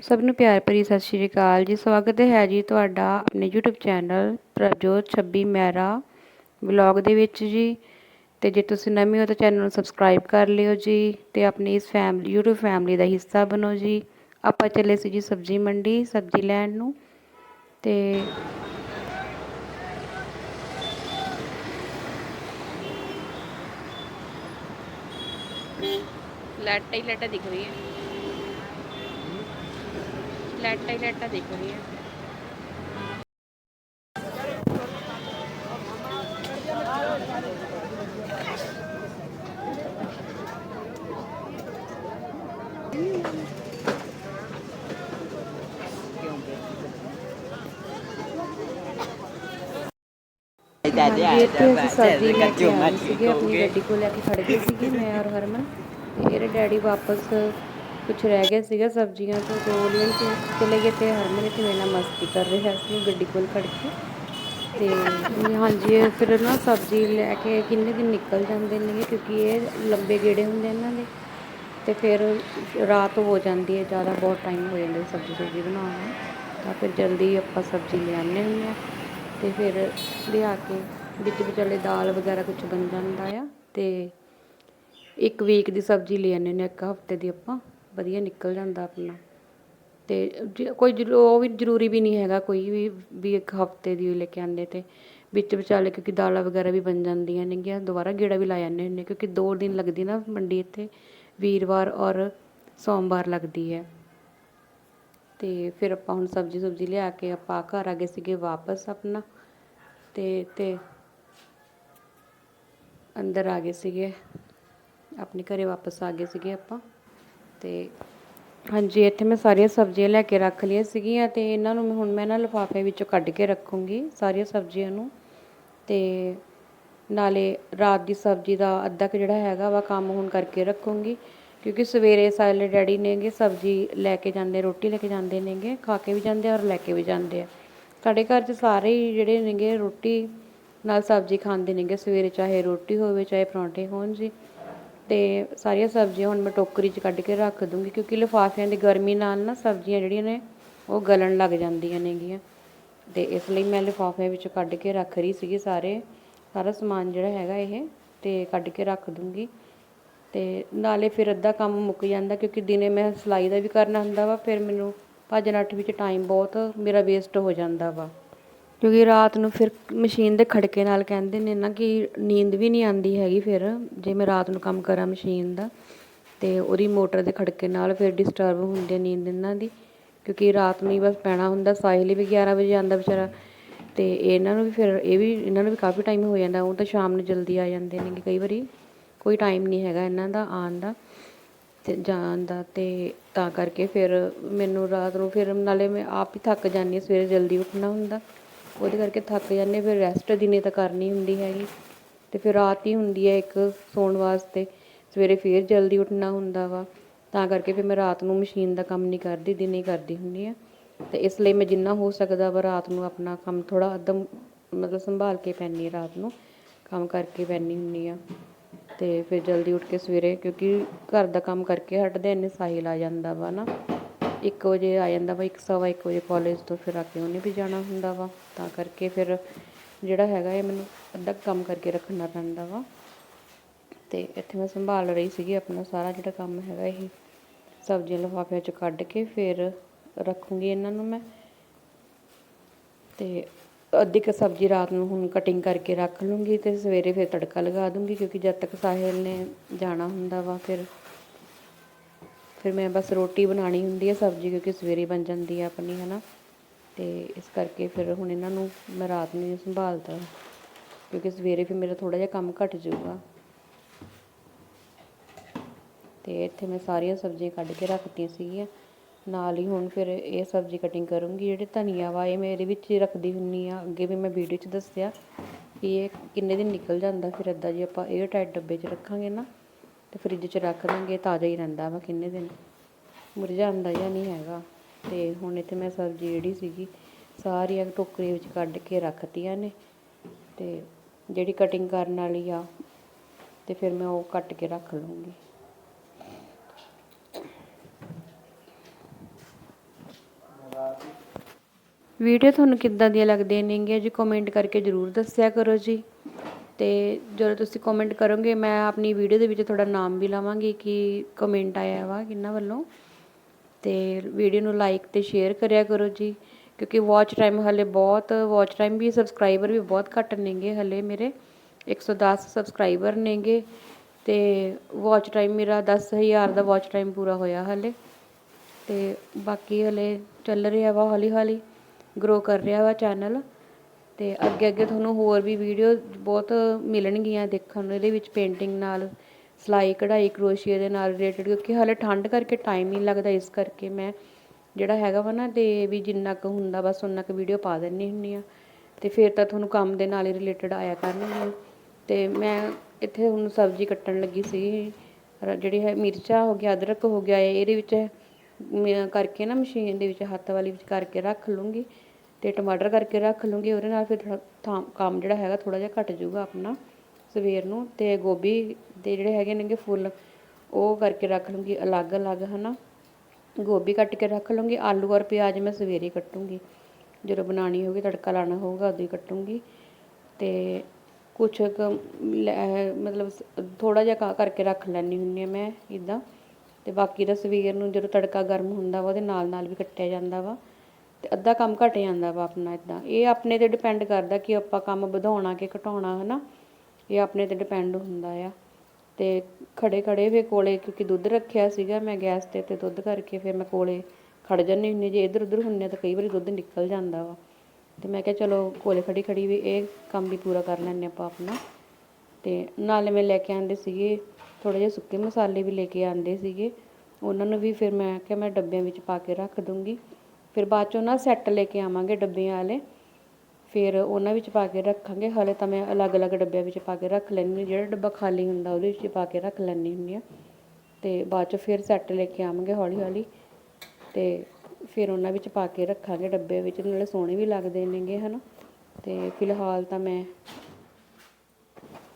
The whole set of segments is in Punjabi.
ਸਭ ਨੂੰ ਪਿਆਰ ਭਰੀ ਸਤਿ ਸ਼੍ਰੀ ਅਕਾਲ ਜੀ। ਸਵਾਗਤ ਹੈ ਜੀ ਤੁਹਾਡਾ ਆਪਣੇ YouTube ਚੈਨਲ ਪ੍ਰਭਜੋਤ 26 ਮੈਰਾ ਵਲੌਗ ਦੇ ਵਿੱਚ ਜੀ। ਤੇ ਜੇ ਤੁਸੀਂ ਨਵੇਂ ਹੋ ਤਾਂ ਚੈਨਲ ਨੂੰ ਸਬਸਕ੍ਰਾਈਬ ਕਰ ਲਿਓ ਜੀ ਤੇ ਆਪਣੀ ਇਸ ਫੈਮਿਲੀ YouTube ਫੈਮਿਲੀ ਦਾ ਹਿੱਸਾ ਬਣੋ ਜੀ। ਆਪਾਂ ਚੱਲੇ ਸੀ ਜੀ ਸਬਜ਼ੀ ਮੰਡੀ, ਸਬਜ਼ੀ ਲੈਣ ਨੂੰ। ਤੇ ਲਾਈਟਾਂ ਹੀ ਲਾਈਟਾਂ ਦਿਖ ਰਹੀ ਹੈ ਲਾਈਟਾਂ ਹੀ ਲਾਈਟਾਂ ਦਿਖ ਰਹੀ ਹੈ ਹਾਂਜੀ ਇੱਥੇ ਅਸੀਂ ਸਬਜ਼ੀ ਲੈ ਕੇ ਆਏ ਸੀਗੇ ਆਪਣੀ ਗੱਡੀ ਕੋਲ ਲੈ ਕੇ ਖੜ ਗਏ ਸੀਗੇ ਮੈਂ ਔਰ ਹਰਮਨ ਤੇ ਇਹਦੇ ਡੈਡੀ ਵਾਪਸ ਕੁਝ ਰਹਿ ਗਿਆ ਸੀਗਾ ਸਬਜ਼ੀਆਂ ਤੋਂ, ਦੋ ਤੇ ਚਲੇ ਗਏ ਤੇ ਹਰਮਨ ਇੱਥੇ ਮੇਰੇ ਨਾਲ ਮਸਤੀ ਕਰ ਰਿਹਾ ਸੀ ਗੱਡੀ ਕੋਲ ਖੜ ਕੇ। ਤੇ ਹਾਂਜੀ ਫਿਰ ਨਾ ਸਬਜ਼ੀ ਲੈ ਕੇ ਕਿੰਨੇ ਦਿਨ ਨਿਕਲ ਜਾਂਦੇ ਨੇ ਕਿਉਂਕਿ ਇਹ ਲੰਬੇ ਗੇੜੇ ਹੁੰਦੇ ਇਹਨਾਂ ਦੇ। ਤੇ ਫਿਰ ਰਾਤ ਹੋ ਜਾਂਦੀ ਹੈ, ਜ਼ਿਆਦਾ ਬਹੁਤ ਟਾਈਮ ਹੋ ਜਾਂਦਾ ਸਬਜ਼ੀ ਸੁਬਜ਼ੀ ਬਣਾਉਣ ਨੂੰ। ਤਾਂ ਫਿਰ ਜਲਦੀ ਆਪਾਂ ਸਬਜ਼ੀ ਲਿਆਉਂਦੇ ਹੁੰਦੇ ਹਾਂ। ਤੇ ਫਿਰ ਲਿਆ ਕੇ ਵਿੱਚ ਵਿਚਾਲੇ ਦਾਲ ਵਗੈਰਾ ਕੁਝ ਬਣ ਜਾਂਦਾ ਆ। ਤੇ ਇੱਕ ਵੀਕ ਦੀ ਸਬਜ਼ੀ ਲੈ ਆਉਂਦੇ ਨੇ ਇੱਕ ਹਫ਼ਤੇ ਦੀ ਆਪਾਂ। ਵਧੀਆ ਨਿਕਲ ਜਾਂਦਾ ਆਪਣਾ। ਅਤੇ ਜੇ- ਕੋਈ ਜ਼ਰੂ- ਉਹ ਵੀ ਜ਼ਰੂਰੀ ਵੀ ਨਹੀਂ ਹੈਗਾ ਕੋਈ ਵੀ ਵੀ ਇੱਕ ਹਫ਼ਤੇ ਦੀ ਲੈ ਕੇ ਆਉਂਦੇ ਅਤੇ ਵਿੱਚ ਵਿਚਾਲੇ ਕਿਉਂਕਿ ਦਾਲਾਂ ਵਗੈਰਾ ਵੀ ਬਣ ਜਾਂਦੀਆਂ ਨੇਗੀਆਂ, ਦੁਬਾਰਾ ਗੇੜਾ ਵੀ ਲਾ ਜਾਂਦੇ ਹੁੰਦੇ ਕਿਉਂਕਿ ਦੋ ਦਿਨ ਲੱਗਦੀ ਨਾ ਮੰਡੀ ਇੱਥੇ, ਵੀਰਵਾਰ ਔਰ ਸੋਮਵਾਰ ਲੱਗਦੀ ਹੈ। ਅਤੇ ਫਿਰ ਆਪਾਂ ਹੁਣ ਸਬਜ਼ੀ ਸੁਬਜ਼ੀ ਲਿਆ ਕੇ ਆਪਾਂ ਘਰ ਆ ਗਏ ਸੀਗੇ ਵਾਪਸ ਆਪਣਾ ਅਤੇ ਤੇ ਅੰਦਰ ਆ ਗਏ ਸੀਗੇ, ਆਪਣੇ ਘਰੇ ਵਾਪਸ ਆ ਗਏ ਸੀਗੇ ਆਪਾਂ। ਤੇ ਹਾਂਜੀ, ਇੱਥੇ ਮੈਂ ਸਾਰੀਆਂ ਸਬਜ਼ੀਆਂ ਲੈ ਕੇ ਰੱਖ ਲਈਆਂ ਸੀਗੀਆਂ ਅਤੇ ਇਹਨਾਂ ਨੂੰ ਹੁਣ ਮੈਂ ਨਾ ਲਿਫਾਫੇ ਵਿੱਚੋਂ ਕੱਢ ਕੇ ਰੱਖੂੰਗੀ ਸਾਰੀਆਂ ਸਬਜ਼ੀਆਂ ਨੂੰ। ਅਤੇ ਨਾਲੇ ਰਾਤ ਦੀ ਸਬਜ਼ੀ ਦਾ ਅੱਧਾ ਕੁ ਜਿਹੜਾ ਹੈਗਾ ਵਾ ਕੰਮ ਹੁਣ ਕਰਕੇ ਰੱਖੂੰਗੀ, ਕਿਉਂਕਿ ਸਵੇਰੇ ਸਾਰੇ ਡੈਡੀ ਨੇਗੇ ਸਬਜ਼ੀ ਲੈ ਕੇ ਜਾਂਦੇ, ਰੋਟੀ ਲੈ ਕੇ ਜਾਂਦੇ ਨੇਗੇ, ਖਾ ਕੇ ਵੀ ਜਾਂਦੇ ਆ ਔਰ ਲੈ ਕੇ ਵੀ ਜਾਂਦੇ ਆ। ਸਾਡੇ ਘਰ 'ਚ ਸਾਰੇ ਹੀ ਜਿਹੜੇ ਨੇਗੇ ਰੋਟੀ ਨਾਲ ਸਬਜ਼ੀ ਖਾਂਦੇ ਨੇਗੇ ਸਵੇਰੇ, ਚਾਹੇ ਰੋਟੀ ਹੋਵੇ, ਚਾਹੇ ਪਰੌਂਠੇ ਹੋਣ ਜੀ। ਅਤੇ ਸਾਰੀਆਂ ਸਬਜ਼ੀਆਂ ਹੁਣ ਮੈਂ ਟੋਕਰੀ 'ਚ ਕੱਢ ਕੇ ਰੱਖ ਦੂੰਗੀ, ਕਿਉਂਕਿ ਲਿਫਾਫਿਆਂ ਦੀ ਗਰਮੀ ਨਾਲ ਨਾ ਸਬਜ਼ੀਆਂ ਜਿਹੜੀਆਂ ਨੇ ਉਹ ਗਲਣ ਲੱਗ ਜਾਂਦੀਆਂ ਨੇਗੀਆਂ। ਅਤੇ ਇਸ ਲਈ ਮੈਂ ਲਿਫਾਫਿਆਂ ਵਿੱਚ ਕੱਢ ਕੇ ਰੱਖ ਰਹੀ ਸੀਗੀ ਸਾਰੇ, ਸਾਰਾ ਸਮਾਨ ਜਿਹੜਾ ਹੈਗਾ ਇਹ ਅਤੇ ਕੱਢ ਕੇ ਰੱਖ ਦੂੰਗੀ। ਅਤੇ ਨਾਲੇ ਫਿਰ ਅੱਧਾ ਕੰਮ ਮੁੱਕ ਜਾਂਦਾ, ਕਿਉਂਕਿ ਦਿਨੇ ਮੈਂ ਸਿਲਾਈ ਦਾ ਵੀ ਕਰਨਾ ਹੁੰਦਾ ਵਾ, ਫਿਰ ਮੈਨੂੰ ਭੱਜ ਨੱਠ ਵਿੱਚ ਟਾਈਮ ਬਹੁਤ ਮੇਰਾ ਵੇਸਟ ਹੋ ਜਾਂਦਾ ਵਾ। ਕਿਉਂਕਿ ਰਾਤ ਨੂੰ ਫਿਰ ਮਸ਼ੀਨ ਦੇ ਖੜਕੇ ਨਾਲ ਕਹਿੰਦੇ ਨੇ ਨਾ ਕਿ ਨੀਂਦ ਵੀ ਨਹੀਂ ਆਉਂਦੀ ਹੈਗੀ ਫਿਰ, ਜੇ ਮੈਂ ਰਾਤ ਨੂੰ ਕੰਮ ਕਰਾਂ ਮਸ਼ੀਨ ਦਾ, ਤੇ ਉਹਦੀ ਮੋਟਰ ਦੇ ਖੜਕੇ ਨਾਲ ਫਿਰ ਡਿਸਟਰਬ ਹੁੰਦੀ ਹੈ ਨੀਂਦ ਇਹਨਾਂ ਦੀ, ਕਿਉਂਕਿ ਰਾਤ ਨੂੰ ਹੀ ਬਸ ਪੈਣਾ ਹੁੰਦਾ ਸਾਹਿਲ ਵੀ 11 ਵਜੇ ਆਉਂਦਾ ਵਿਚਾਰਾ, ਤੇ ਇਹਨਾਂ ਨੂੰ ਵੀ ਫਿਰ ਇਹ ਵੀ, ਇਹਨਾਂ ਨੂੰ ਵੀ ਕਾਫੀ ਟਾਈਮ ਹੋ ਜਾਂਦਾ, ਉਹ ਤਾਂ ਸ਼ਾਮ ਨੂੰ ਜਲਦੀ ਆ ਜਾਂਦੇ ਨੇ ਕਈ ਵਾਰੀ ਕੋਈ ਟਾਈਮ ਨਹੀਂ ਹੈਗਾ ਇਹਨਾਂ ਦਾ ਆਉਣ ਦਾ, ਤੇ ਜਾਣ ਦਾ, ਤੇ ਤਾਂ ਕਰਕੇ ਫਿਰ ਮੈਨੂੰ ਰਾਤ ਨੂੰ ਫਿਰ ਨਾਲੇ ਮੈਂ ਆਪ ਹੀ ਥੱਕ ਜਾਂਦੀ ਹਾਂ, ਸਵੇਰੇ ਜਲਦੀ ਉੱਠਣਾ ਹੁੰਦਾ। ਉਹਦੇ ਕਰਕੇ ਥੱਕ ਜਾਂਦੇ, ਫਿਰ ਰੈਸਟ ਦਿਨੇ ਤਾਂ ਕਰਨੀ ਹੁੰਦੀ ਹੈਗੀ। ਤੇ ਫਿਰ ਰਾਤ ਹੀ ਹੁੰਦੀ ਹੈ ਇੱਕ ਸੌਣ ਵਾਸਤੇ। ਸਵੇਰੇ ਫਿਰ ਜਲਦੀ ਉੱਠਣਾ ਹੁੰਦਾ ਵਾ। ਤਾਂ ਕਰਕੇ ਫਿਰ ਮੈਂ ਰਾਤ ਨੂੰ ਮਸ਼ੀਨ ਦਾ ਕੰਮ ਨਹੀਂ ਕਰਦੀ, ਦਿਨੇ ਕਰਦੀ ਹੁੰਦੀ ਆ ਤੇ ਇਸ ਲਈ ਮੈਂ ਜਿੰਨਾ ਹੋ ਸਕਦਾ ਵਾ ਰਾਤ ਨੂੰ ਆਪਣਾ ਕੰਮ ਥੋੜਾ ਅੱਧਾ ਮਤਲਬ ਸੰਭਾਲ ਕੇ ਪੈਂਦੀ ਹਾਂ ਰਾਤ ਨੂੰ। ਕੰਮ ਕਰਕੇ ਪੈਂਦੀ ਹੁੰਦੀ ਆ ਤੇ ਫਿਰ ਜਲਦੀ ਉੱਠ ਕੇ ਸਵੇਰੇ, ਕਿਉਂਕਿ ਘਰ ਦਾ ਕੰਮ ਕਰਕੇ ਹਟਦੇ ਇੰਨੇ ਸਾਹਿਲ ਆ ਜਾਂਦਾ ਵਾ ਨਾ। ਇੱਕ ਵਜੇ ਆ ਜਾਂਦਾ ਵਾ, ਇੱਕ ਸਵਾ ਇੱਕ ਵਜੇ ਕਾਲਜ ਤੋਂ ਫਿਰ ਆ ਕੇ ਉਹਨੇ ਵੀ ਜਾਣਾ ਹੁੰਦਾ ਵਾ। ਤਾਂ ਕਰਕੇ ਫਿਰ ਜਿਹੜਾ ਹੈਗਾ ਇਹ ਮੈਨੂੰ ਅੱਧਾ ਕੰਮ ਕਰਕੇ ਰੱਖਣਾ ਪੈਂਦਾ ਵਾ। ਤੇ ਇੱਥੇ ਮੈਂ ਸੰਭਾਲ ਰਹੀ ਸੀਗੀ ਆਪਣਾ ਸਾਰਾ ਜਿਹੜਾ ਕੰਮ ਹੈਗਾ ਇਹ। ਸਬਜ਼ੀਆਂ ਲਿਫਾਫਿਆਂ 'ਚ ਕੱਢ ਕੇ ਫਿਰ ਰੱਖੂੰਗੀ ਇਹਨਾਂ ਨੂੰ ਮੈਂ। ਤੇ ਅੱਧੀ ਕੁ ਸਬਜ਼ੀ ਰਾਤ ਨੂੰ ਹੁਣ ਕਟਿੰਗ ਕਰਕੇ ਰੱਖ ਲੂੰਗੀ ਤੇ ਸਵੇਰੇ ਫਿਰ ਤੜਕਾ ਲਗਾ ਦੂੰਗੀ ਕਿਉਂਕਿ ਜਦ ਤੱਕ ਸਾਹਿਲ ਨੇ ਜਾਣਾ ਹੁੰਦਾ ਵਾ ਫਿਰ ਫਿਰ ਮੈਂ ਬਸ ਰੋਟੀ ਬਣਾਉਣੀ ਹੁੰਦੀ ਹੈ ਸਬਜ਼ੀ ਕਿਉਂਕਿ ਸਵੇਰੇ ਬਣ ਜਾਂਦੀ ਹੈ ਆਪਣੀ ਹੈ ਨਾ ਤੇ ਇਸ ਕਰਕੇ ਫਿਰ ਹੁਣ ਇਹਨਾਂ ਨੂੰ ਮੈਂ ਰਾਤ ਨੂੰ ਹੀ ਸੰਭਾਲਦਾ ਕਿਉਂਕਿ ਸਵੇਰੇ ਫਿਰ ਮੇਰਾ ਥੋੜਾ ਜਿਹਾ ਕੰਮ ਘਟ ਜਾਊਗਾ। ਤੇ ਇੱਥੇ ਮੈਂ ਸਾਰੀਆਂ ਸਬਜ਼ੀਆਂ ਕੱਢ ਕੇ ਰੱਖਤੀਆਂ ਸੀਗੀਆਂ। ਨਾਲ ਹੀ ਹੁਣ ਫਿਰ ਇਹ ਸਬਜ਼ੀ ਕਟਿੰਗ ਕਰੂੰਗੀ, ਜਿਹੜੇ ਧਨੀਆ ਵਾ, ਇਹ ਮੈਂ ਇਹਦੇ ਵਿੱਚ ਹੀ ਰੱਖਦੀ ਹੁੰਨੀ ਆ। ਅੱਗੇ ਵੀ ਮੈਂ ਵੀਡੀਓ 'ਚ ਦੱਸਿਆ ਕਿ ਇਹ ਕਿੰਨੇ ਦਿਨ ਨਿਕਲ ਜਾਂਦਾ, ਫਿਰ ਇੱਦਾਂ ਜੇ ਆਪਾਂ 에ਅਰ ਟਾਈਟ ਡੱਬੇ 'ਚ ਰੱਖਾਂਗੇ ਨਾ ਤੇ ਫ੍ਰਿਜ 'ਚ ਰੱਖ ਦਾਂਗੇ ਤਾਜ਼ਾ ਹੀ ਰਹਿੰਦਾ ਵਾ ਕਿੰਨੇ ਦਿਨ। ਮੁਰਝਾਉਂਦਾ ਜਾਂ ਨਹੀਂ ਹੈਗਾ। ਤੇ ਹੁਣ ਇੱਥੇ ਮੈਂ ਸਬਜ਼ੀ ਜਿਹੜੀ ਸੀਗੀ, ਸਾਰੀਆਂ ਟੋਕਰੀ ਵਿੱਚ ਕੱਢ ਕੇ ਰੱਖਤੀਆਂ ਨੇ। ਤੇ ਜਿਹੜੀ ਕਟਿੰਗ ਕਰਨ ਵਾਲੀ ਆ, ਤੇ ਫਿਰ ਮੈਂ ਉਹ ਕੱਟ ਕੇ ਰੱਖ ਲੂੰਗੀ ਵੀਡੀਓ ਤੁਹਾਨੂੰ ਕਿੱਦਾਂ ਦੀਆਂ ਲੱਗਦੀਆਂ ਨੇਗੀਆਂ ਜੀ ਕਮੈਂਟ ਕਰਕੇ ਜ਼ਰੂਰ ਦੱਸਿਆ ਕਰੋ ਜੀ। ਅਤੇ ਜਦੋਂ ਤੁਸੀਂ ਕਮੈਂਟ ਕਰੋਗੇ, ਮੈਂ ਆਪਣੀ ਵੀਡੀਓ ਦੇ ਵਿੱਚ ਤੁਹਾਡਾ ਨਾਮ ਵੀ ਲਵਾਂਗੀ ਕਿ ਕਮੈਂਟ ਆਇਆ ਵਾ ਕਿਹਨਾਂ ਵੱਲੋਂ। ਤੇ ਵੀਡੀਓ ਨੂੰ ਲਾਈਕ ਤੇ ਸ਼ੇਅਰ ਕਰਿਆ ਕਰੋ ਜੀ, ਕਿਉਂਕਿ ਵਾਚ ਟਾਈਮ ਹਲੇ ਬਹੁਤ ਵਾਚ ਟਾਈਮ ਵੀ ਸਬਸਕ੍ਰਾਈਬਰ ਵੀ ਬਹੁਤ ਘੱਟ ਨੇਗੇ ਹਲੇ ਮੇਰੇ 110 ਸਬਸਕ੍ਰਾਈਬਰ ਨੇਗੇ। ਤੇ ਵਾਚ ਟਾਈਮ ਮੇਰਾ 10000 ਦਾ ਵਾਚ ਟਾਈਮ ਪੂਰਾ ਹੋਇਆ ਹਲੇ। ਤੇ ਬਾਕੀ ਹਲੇ ਚੱਲ ਰਿਹਾ ਵਾ ਹੌਲੀ ਹੌਲੀ ਗਰੋ ਕਰ ਰਿਹਾ ਵਾ ਚੈਨਲ ਅਤੇ ਅੱਗੇ ਅੱਗੇ ਤੁਹਾਨੂੰ ਹੋਰ ਵੀ ਵੀਡੀਓ ਬਹੁਤ ਮਿਲਣਗੀਆਂ ਦੇਖਣ ਨੂੰ, ਇਹਦੇ ਵਿੱਚ ਪੇਂਟਿੰਗ ਨਾਲ, ਸਿਲਾਈ, ਕਢਾਈ, ਕਰੋਸ਼ੀਏ ਦੇ ਨਾਲ ਰਿਲੇਟਡ ਕਿਉਂਕਿ ਹਾਲੇ ਠੰਡ ਕਰਕੇ ਟਾਈਮ ਨਹੀਂ ਲੱਗਦਾ ਇਸ ਕਰਕੇ ਮੈਂ ਜਿਹੜਾ ਹੈਗਾ ਵਾ ਨਾ ਤੇ ਵੀ ਜਿੰਨਾ ਕੁ ਹੁੰਦਾ ਬਸ ਉਨਾ ਕੁ ਵੀਡੀਓ ਪਾ ਦਿੰਨੀ ਹੁੰਨੀ ਆ ਤੇ ਫਿਰ ਤਾਂ ਤੁਹਾਨੂੰ ਕੰਮ ਦੇ ਨਾਲ ਹੀ ਰਿਲੇਟਡ ਆਇਆ ਕਰਨਗੀਆਂ ਤੇ ਮੈਂ ਇੱਥੇ ਹੁਣ ਸਬਜ਼ੀ ਕੱਟਣ ਲੱਗੀ ਸੀ ਜਿਹੜੀ ਹੈ ਮਿਰਚਾਂ ਹੋ ਗਿਆ, ਅਦਰਕ ਹੋ ਗਿਆ, ਇਹ- ਇਹਦੇ ਵਿੱਚ ਮੈਂ ਕਰਕੇ ਨਾ ਮਸ਼ੀਨ ਦੇ ਵਿੱਚ, ਹੱਥ ਵਾਲੀ ਵਿੱਚ ਕਰਕੇ ਰੱਖ ਲੂੰਗੀ। ਤੇ ਟਮਾਟਰ ਕਰਕੇ ਰੱਖ ਲੂੰਗੀ, ਉਹਦੇ ਨਾਲ ਫਿਰ ਥੋੜ੍ਹਾ ਥਾਂ, ਕੰਮ ਜਿਹੜਾ ਹੈਗਾ ਥੋੜਾ ਜਿਹਾ ਘਟ ਜਾਊਗਾ ਆਪਣਾ ਸਵੇਰ ਨੂੰ ਤੇ ਗੋਭੀ ਦੇ ਜਿਹੜੇ ਹੈਗੇ ਨੇਗੇ ਫੁੱਲ, ਉਹ ਕਰਕੇ ਰੱਖ ਲੂੰਗੀ ਅਲੱਗ-ਅਲੱਗ ਹਨਾ। ਗੋਭੀ ਕੱਟ ਕੇ ਰੱਖ ਲੂੰਗੀ, ਆਲੂ ਔਰ ਪਿਆਜ਼ ਮੈਂ ਸਵੇਰੇ ਕੱਟੂੰਗੀ। ਜਦੋਂ ਬਣਾਉਣੀ ਹੋਊਗੀ, ਤੜਕਾ ਲਾਣਾ ਹੋਊਗਾ, ਉਦੋਂ ਹੀ ਕੱਟੂੰਗੀ। ਤੇ ਕੁਛ ਕੁ ਲੈ- ਮਤਲਬ ਥੋੜਾ ਜਿਹਾ ਕਾ- ਕਰਕੇ ਰੱਖ ਲੈਣੀ ਹੁੰਨੀ ਆ ਮੈਂ ਇਦਾਂ। ਤੇ ਬਾਕੀ ਦਾ ਸਵੇਰ ਨੂੰ ਜਦੋਂ ਤੜਕਾ ਗਰਮ ਹੁੰਦਾ ਵਾ, ਉਹਦੇ ਨਾਲ ਨਾਲ ਵੀ ਕੱਟਿਆ ਜਾਂਦਾ ਵਾ। ਅਤੇ ਅੱਧਾ ਕੰਮ ਘੱਟ ਜਾਂਦਾ ਵਾ ਆਪਣਾ ਇੱਦਾਂ ਇਹ ਆਪਣੇ ਤੇ ਡਿਪੈਂਡ ਕਰਦਾ ਕਿ ਆਪਾਂ ਕੰਮ ਵਧਾਉਣਾ ਕਿ ਘਟਾਉਣਾ ਹੈ ਨਾ ਇਹ ਆਪਣੇ ਤੇ ਡਿਪੈਂਡ ਹੁੰਦਾ ਆ। ਅਤੇ ਖੜ੍ਹੇ ਖੜ੍ਹੇ ਵੇ ਕੋਲੇ ਕਿਉਂਕਿ ਦੁੱਧ ਰੱਖਿਆ ਸੀਗਾ, ਮੈਂ ਗੈਸ ਤੇ ਤੇ ਦੁੱਧ ਕਰਕੇ ਫਿਰ ਮੈਂ ਕੋਲੇ ਖੜ੍ਹ ਜਾਂਦੀ ਹੁੰਦੀ। ਜੇ ਇੱਧਰ ਉੱਧਰ ਹੁੰਨੇ ਤਾਂ ਕਈ ਵਾਰੀ ਦੁੱਧ ਨਿਕਲ ਜਾਂਦਾ ਵਾ। ਅਤੇ ਮੈਂ ਕਿਹਾ ਚਲੋ ਕੋਲੇ ਖੜ੍ਹੀ ਖੜ੍ਹੀ ਵੀ ਇਹ ਕੰਮ ਵੀ ਪੂਰਾ ਕਰ ਲੈਂਦੇ ਆਪਾਂ ਆਪਣਾ। ਅਤੇ ਨਾਲੇ ਮੈਂ ਲੈ ਕੇ ਆਂਦੇ ਸੀਗੇ, ਥੋੜ੍ਹੇ ਜਿਹੇ ਸੁੱਕੇ ਮਸਾਲੇ ਵੀ ਲੈ ਕੇ ਆਂਦੇ ਸੀਗੇ। ਉਹਨਾਂ ਨੂੰ ਵੀ ਫਿਰ ਮੈਂ ਕਿਹਾ ਮੈਂ ਡੱਬਿਆਂ ਵਿੱਚ ਪਾ ਕੇ ਰੱਖ ਦੂੰਗੀ। ਫਿਰ ਬਾਅਦ ਚੋਂ ਨਾ ਸੈੱਟ ਲੈ ਕੇ ਆਵਾਂਗੇ ਡੱਬਿਆਂ ਵਾਲੇ। ਫਿਰ ਉਹਨਾਂ ਵਿੱਚ ਪਾ ਕੇ ਰੱਖਾਂਗੇ। ਹਾਲੇ ਤਾਂ ਮੈਂ ਅਲੱਗ-ਅਲੱਗ ਡੱਬਿਆਂ ਵਿੱਚ ਪਾ ਕੇ ਰੱਖ ਲੈਂਦੀ ਹਾਂ। ਜਿਹੜਾ ਡੱਬਾ ਖਾਲੀ ਹੁੰਦਾ ਉਹਦੇ ਵਿੱਚ ਪਾ ਕੇ ਰੱਖ ਲੈਂਦੀ ਹੁੰਦੀ ਆ ਤੇ ਬਾਅਦ ਚ ਫਿਰ ਸੈੱਟ ਲੈ ਕੇ ਆਵਾਂਗੇ ਹੌਲੀ-ਹੌਲੀ। ਤੇ ਫਿਰ ਉਹਨਾਂ ਵਿੱਚ ਪਾ ਕੇ ਰੱਖਾਂਗੇ ਡੱਬੇ ਵਿੱਚ। ਨਾਲੇ ਸੋਹਣੇ ਵੀ ਲੱਗਦੇ ਨੇਗੇ, ਹਨਾ? ਤੇ ਫਿਲਹਾਲ ਤਾਂ ਮੈਂ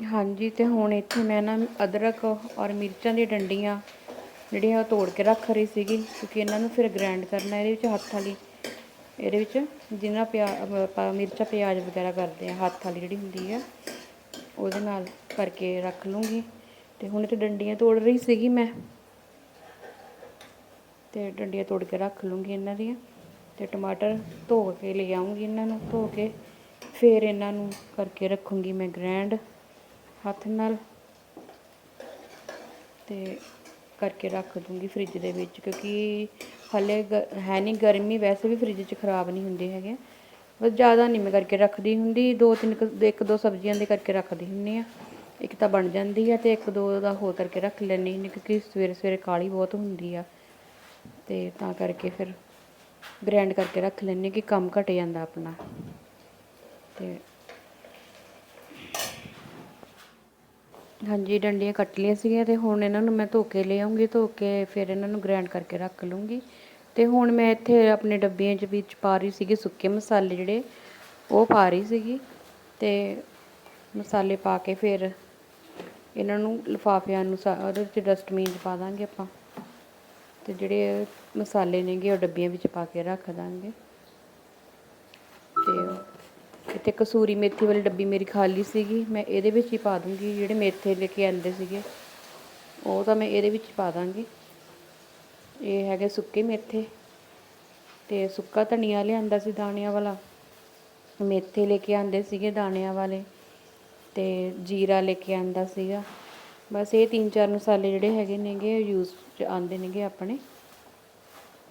ਹਾਂਜੀ, ਤੇ ਹੁਣ ਇੱਥੇ ਮੈਂ ਨਾ ਅਦਰਕ ਔਰ ਮਿਰਚਾਂ ਦੀਆਂ ਡੰਡੀਆਂ ਜਿਹੜੀਆਂ ਉਹ ਤੋੜ ਕੇ ਰੱਖ ਰਹੀ ਸੀਗੀ, ਕਿਉਂਕਿ ਇਹਨਾਂ ਨੂੰ ਫਿਰ ਗ੍ਰਾਈਂਡ ਕਰਨਾ ਇਹਦੇ ਵਿੱਚ ਹੱਥ ਵਾਲੀ, ਇਹਦੇ ਵਿੱਚ ਜਿਹਨਾਂ ਪਿਆ, ਆਪਾਂ ਮਿਰਚਾਂ, ਪਿਆਜ਼ ਵਗੈਰਾ ਕਰਦੇ ਆ, ਹੱਥ ਵਾਲੀ ਜਿਹੜੀ ਹੁੰਦੀ ਆ, ਉਹਦੇ ਨਾਲ ਕਰਕੇ ਰੱਖ ਲੂੰਗੀ। ਤੇ ਹੁਣ ਇੱਥੇ ਡੰਡੀਆਂ ਤੋੜ ਰਹੀ ਸੀਗੀ ਮੈਂ। ਤੇ ਡੰਡੀਆਂ ਤੋੜ ਕੇ ਰੱਖ ਲੂੰਗੀ ਇਹਨਾਂ ਦੀਆਂ। ਤੇ ਟਮਾਟਰ ਧੋ ਕੇ ਲੈ ਆਉਂਗੀ ਇਹਨਾਂ ਨੂੰ, ਧੋ ਕੇ ਫਿਰ ਇਹਨਾਂ ਨੂੰ ਕਰਕੇ ਰੱਖੂੰਗੀ ਮੈਂ ਗ੍ਰੈਂਡ ਹੱਥ ਨਾਲ। ਤੇ ਕਰਕੇ ਰੱਖ ਦੂੰਗੀ ਫ੍ਰਿਜ ਦੇ ਵਿੱਚ ਕਿਉਂਕਿ ਹਲੇ ਗ- ਹੈ ਨਹੀਂ ਗਰਮੀ, ਵੈਸੇ ਵੀ ਫ੍ਰਿਜ 'ਚ ਖਰਾਬ ਨਹੀਂ ਹੁੰਦੇ ਹੈਗੇ। ਬਸ ਜ਼ਿਆਦਾ ਨਹੀਂ ਮੈਂ ਕਰਕੇ ਰੱਖਦੀ ਹੁੰਦੀ, ਦੋ ਤਿੰਨ ਕੁ- ਇੱਕ ਦੋ ਸਬਜ਼ੀਆਂ ਦੇ ਕਰਕੇ ਰੱਖਦੀ ਹੁੰਦੀ ਆ ਇੱਕ ਤਾਂ ਬਣ ਜਾਂਦੀ ਆ ਤੇ ਇੱਕ ਦੋ ਦਾ ਹੋਰ ਕਰਕੇ ਰੱਖ ਲੈਂਦੀ ਹੁੰਦੀ ਕਿਉਂਕਿ ਸਵੇਰੇ ਸਵੇਰੇ ਕਾਲੀ ਬਹੁਤ ਹੁੰਦੀ ਆ। ਤੇ ਤਾਂ ਕਰਕੇ ਫਿਰ ਗ੍ਰੈਂਡ ਕਰਕੇ ਰੱਖ ਲੈਂਦੀ ਕਿ ਕੰਮ ਘਟ ਜਾਂਦਾ ਆਪਣਾ। ਤੇ ਹਾਂਜੀ, ਡੰਡੀਆਂ ਕੱਟ ਲਈਆਂ ਸੀਗੀਆਂ ਤੇ ਹੁਣ ਇਹਨਾਂ ਨੂੰ ਮੈਂ ਧੋ ਕੇ ਲੈ ਆਉਂਗੀ ਧੋ ਕੇ ਫਿਰ ਇਹਨਾਂ ਨੂੰ ਗ੍ਰਾਈਂਡ ਕਰਕੇ ਰੱਖ ਲੂੰਗੀ। ਤੇ ਹੁਣ ਮੈਂ ਇੱਥੇ ਆਪਣੇ ਡੱਬੀਆਂ 'ਚ ਵਿੱਚ ਪਾ ਰਹੀ ਸੀਗੀ ਸੁੱਕੇ ਮਸਾਲੇ ਜਿਹੜੇ, ਉਹ ਪਾ ਰਹੀ ਸੀਗੀ। ਤੇ ਮਸਾਲੇ ਪਾ ਕੇ ਫਿਰ ਇਹਨਾਂ ਨੂੰ ਲਿਫਾਫਿਆਂ ਨੂੰ ਉਹਦੇ ਵਿੱਚ ਡਸਟਬਿਨ 'ਚ ਪਾ ਦਾਂਗੇ ਆਪਾਂ। ਤੇ ਜਿਹੜੇ ਮਸਾਲੇ ਨੇਗੇ ਉਹ ਡੱਬੀਆਂ ਵਿੱਚ ਪਾ ਕੇ ਰੱਖ ਦਾਂਗੇ। ਤੇ ਇੱਥੇ ਕਸੂਰੀ ਮੇਥੀ ਵਾਲੀ ਡੱਬੀ ਮੇਰੀ ਖਾਲੀ ਸੀਗੀ। ਮੈਂ ਇਹਦੇ ਵਿੱਚ ਹੀ ਪਾ ਦੂੰਗੀ, ਜਿਹੜੇ ਮੇਥੇ ਲੈ ਕੇ ਆਂਦੇ ਸੀਗੇ। ਉਹ ਤਾਂ ਮੈਂ ਇਹਦੇ ਵਿੱਚ ਹੀ ਪਾ ਦਾਂਗੀ। ਇਹ ਹੈਗੇ ਸੁੱਕੇ ਮੇਥੇ। ਤੇ ਸੁੱਕਾ ਧਨੀਆ ਲਿਆਂਦਾ ਸੀ ਦਾਣਿਆਂ ਵਾਲਾ। ਮੇਥੇ ਲੈ ਕੇ ਆਂਦੇ ਸੀਗੇ ਦਾਣਿਆਂ ਵਾਲੇ। ਤੇ ਜੀਰਾ ਲੈ ਕੇ ਆਂਦਾ ਸੀਗਾ। ਬਸ ਇਹ ਤਿੰਨ ਚਾਰ ਮਸਾਲੇ ਜਿਹੜੇ ਹੈਗੇ ਨੇਗੇ ਯੂਜ਼ ਚ ਆਂਦੇ ਨੇਗੇ ਆਪਣੇ।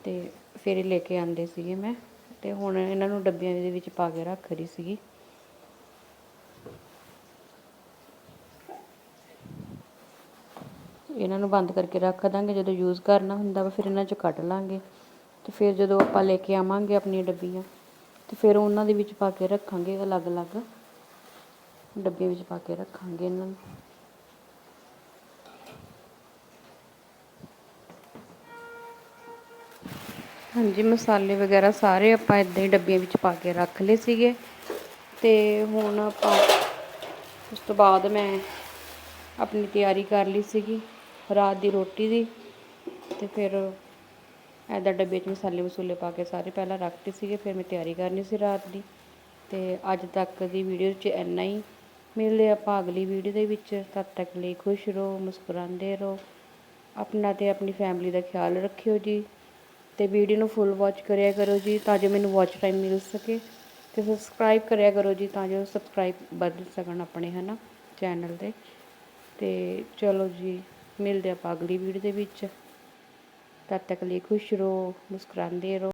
ਤੇ ਫਿਰ ਇਹ ਲੈ ਕੇ ਆਂਦੇ ਸੀਗੇ ਮੈਂ। ਤੇ ਹੁਣ ਇਹਨਾਂ ਨੂੰ ਡੱਬਿਆਂ ਦੇ ਵਿੱਚ ਪਾ ਕੇ ਰੱਖ ਰਹੀ ਸੀਗੀ। ਇਹਨਾਂ ਨੂੰ ਬੰਦ ਕਰਕੇ ਰੱਖ ਦਾਂਗੇ, ਜਦੋਂ ਯੂਜ਼ ਕਰਨਾ ਹੁੰਦਾ ਵਾ ਫਿਰ ਇਹਨਾਂ 'ਚ ਕੱਢ ਲਾਂਗੇ। ਤੇ ਫਿਰ ਜਦੋਂ ਆਪਾਂ ਲੈ ਕੇ ਆਵਾਂਗੇ ਆਪਣੀਆਂ ਡੱਬੀਆਂ, ਤੇ ਫਿਰ ਉਹਨਾਂ ਦੇ ਵਿੱਚ ਪਾ ਕੇ ਰੱਖਾਂਗੇ ਅਲੱਗ-ਅਲੱਗ। ਡੱਬੇ ਵਿੱਚ ਪਾ ਕੇ ਰੱਖਾਂਗੇ ਇਹਨਾਂ ਨੂੰ। ਹਾਂਜੀ, ਮਸਾਲੇ ਵਗੈਰਾ ਸਾਰੇ ਆਪਾਂ ਇਦਾਂ ਹੀ ਡੱਬੀਆਂ ਵਿੱਚ ਪਾ ਕੇ ਰੱਖ ਲਏ ਸੀਗੇ। ਤੇ ਹੁਣ ਆਪਾਂ ਉਸ ਤੋਂ ਬਾਅਦ ਮੈਂ ਆਪਣੀ ਤਿਆਰੀ ਕਰ ਲਈ ਸੀਗੀ ਰਾਤ ਦੀ ਰੋਟੀ ਦੀ। ਤੇ ਫਿਰ ਐਦਾਂ ਡੱਬੇ 'ਚ ਮਸਾਲੇ ਮਸੂਲੇ ਪਾ ਕੇ ਸਾਰੇ ਪਹਿਲਾਂ ਰੱਖਤੇ ਸੀਗੇ, ਫਿਰ ਮੈਂ ਤਿਆਰੀ ਕਰਨੀ ਸੀ ਰਾਤ ਦੀ। ਤੇ ਅੱਜ ਤੱਕ ਦੀ ਵੀਡੀਓ 'ਚ ਇੰਨਾ ਹੀ। ਮਿਲਦੇ ਆਪਾਂ ਅਗਲੀ ਵੀਡੀਓ ਦੇ ਵਿੱਚ। ਤਦ ਤੱਕ ਲਈ ਖੁਸ਼ ਰਹੋ, ਮੁਸਕਰਾਉਂਦੇ ਰਹੋ। ਆਪਣਾ ਤੇ ਆਪਣੀ ਫੈਮਿਲੀ ਦਾ ਖਿਆਲ ਰੱਖਿਓ ਜੀ। ਤੇ ਵੀਡੀਓ ਨੂੰ ਫੁੱਲ ਵਾਚ ਕਰਿਆ ਕਰੋ ਜੀ ਤਾਂ ਜੋ ਮੈਨੂੰ ਵਾਚ ਟਾਈਮ ਮਿਲ ਸਕੇ ਤੇ ਸਬਸਕ੍ਰਾਈਬ ਕਰਿਆ ਕਰੋ ਜੀ ਤਾਂ ਜੋ ਸਬਸਕ੍ਰਾਈਬ ਬਦਲ ਸਕਣ ਆਪਣੇ, ਹਨਾ ਚੈਨਲ ਤੇ। ਤੇ ਚਲੋ ਜੀ, ਮਿਲਦੇ ਆਪਾਂ ਅਗਲੀ ਵੀਡੀਓ ਦੇ ਵਿੱਚ। ਤਦ ਤੱਕ ਲਈ ਖੁਸ਼ ਰਹੋ, ਮੁਸਕਰਾਉਂਦੇ ਰਹੋ।